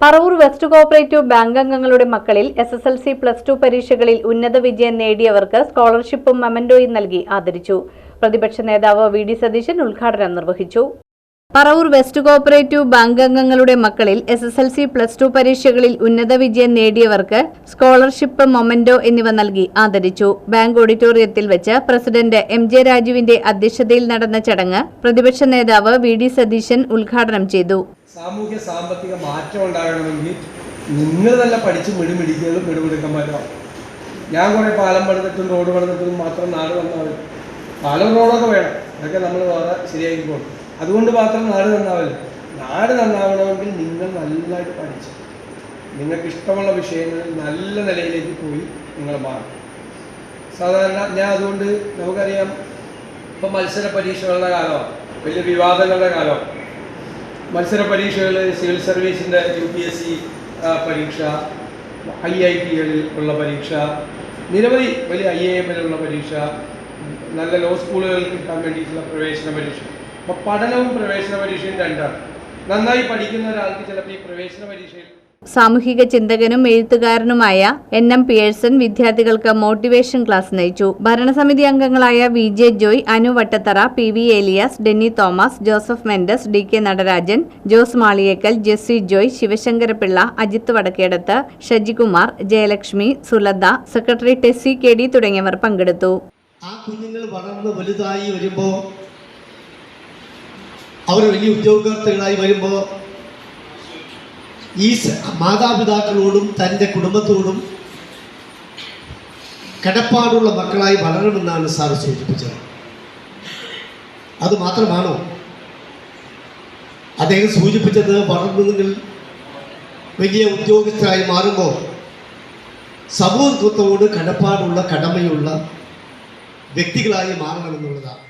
Paravur west cooperative bank അംഗങ്ങളുടെ മക്കളിൽ S S L C plus two പരീക്ഷകളിൽ ഉന്നത വിജയം നേടിയവർക്ക് സ്കോളർഷിപ്പും മെമന്റോയും നൽകി ആദരിച്ചു. പ്രതിപക്ഷ നേതാവ് വി ഡി സതീശൻ ഉദ്ഘാടനം നിർവഹിച്ചു. പറവൂർ വെസ്റ്റ് കോഓപ്പറേറ്റീവ് ബാങ്ക് അംഗങ്ങളുടെ മക്കളിൽ S S L C plus two പരീക്ഷകളിൽ ഉന്നത വിജയം നേടിയവർക്ക് സ്കോളർഷിപ്പ് മൊമന്റോ എന്നിവ നൽകി ആദരിച്ചു. ബാങ്ക് ഓഡിറ്റോറിയത്തിൽ വെച്ച് പ്രസിഡന്റ് എം ജെ രാജുവിന്റെ അധ്യക്ഷതയിൽ നടന്ന ചടങ്ങ് പ്രതിപക്ഷ നേതാവ് വി ഡി സതീശൻ ഉദ്ഘാടനം ചെയ്തു. സാമൂഹ്യ സാമ്പത്തിക മാറ്റം ഉണ്ടാകണമെങ്കിൽ നിങ്ങൾ തന്നെ പഠിച്ച് മിടിമിടിക്കുന്നതും മിടിമിടുക്കന്മാരാവും ഞാൻ കുറേ പാലം പണിതിട്ടും റോഡ് പണിതിട്ടും മാത്രം നാട് നന്നാവില്ല പാലം റോഡൊക്കെ വേണം. അതൊക്കെ നമ്മൾ വേറെ ശരിയാക്കി പോകും അതുകൊണ്ട് മാത്രം നാട് നന്നാവില്ല നാട് നന്നാവണമെങ്കിൽ നിങ്ങൾ നല്ലതായിട്ട് പഠിച്ച് നിങ്ങൾക്ക് ഇഷ്ടമുള്ള വിഷയങ്ങളിൽ നല്ല നിലയിലേക്ക് പോയി നിങ്ങൾ മാറും സാധാരണ ഞാൻ അതുകൊണ്ട് നമുക്കറിയാം ഇപ്പം മത്സര പരീക്ഷകളുടെ കാലമാണ് വലിയ വിവാദങ്ങളുടെ കാലമാണ് മത്സര പരീക്ഷകൾ സിവിൽ സർവീസിന്റെ യു പി എസ് സി പരീക്ഷ ഐ ഐ ടികളിൽ ഉള്ള പരീക്ഷ നിരവധി വലിയ ഐ എ എമ്മിലുള്ള പരീക്ഷ നല്ല ലോ സ്കൂളുകളിൽ കിട്ടാൻ വേണ്ടിയിട്ടുള്ള പ്രവേശന പരീക്ഷ. അപ്പോൾ പഠനവും പ്രവേശന പരീക്ഷയും രണ്ടാണ്. നന്നായി പഠിക്കുന്ന ഒരാൾക്ക് ചിലപ്പോൾ ഈ പ്രവേശന പരീക്ഷയിൽ സാമൂഹിക ചിന്തകനും എഴുത്തുകാരനുമായ എൻ എം പിയേഴ്സൺ വിദ്യാർത്ഥികൾക്ക് മോട്ടിവേഷൻ ക്ലാസ് നയിച്ചു. ഭരണസമിതി അംഗങ്ങളായ V J Joy Anu Vattathara P V Elias Denny Thomas Joseph Mendez D K Natarajan Jose Maliyekkal Jessy Joy Sivasankarapillai Ajith Vadakkedath Shajikumar Jayalakshmi Sulatha secretary Tessy K D തുടങ്ങിയവർ പങ്കെടുത്തു. ആ കുഞ്ഞുങ്ങൾ വളർന്ന് വലുതായി വരുമ്പോൾ അവർ വലിയ ഉദ്യോഗാർത്ഥികളായി വരുമ്പോൾ ഈ മാതാപിതാക്കളോടും തന്റെ കുടുംബത്തോടും കടപ്പാടുള്ള മക്കളായി വളരണമെന്നാണ് സാർ സൂചിപ്പിച്ചത്. അത് മാത്രമാണോ? അദ്ദേഹം സൂചിപ്പിച്ചത് വളർന്നു നിങ്ങൾ വലിയ ഉദ്യോഗസ്ഥരായി മാറുമ്പോൾ സമൂഹത്തോട് കടപ്പാടുള്ള കടമയുള്ള വ്യക്തികളായി മാറണമെന്നുള്ളതാണ്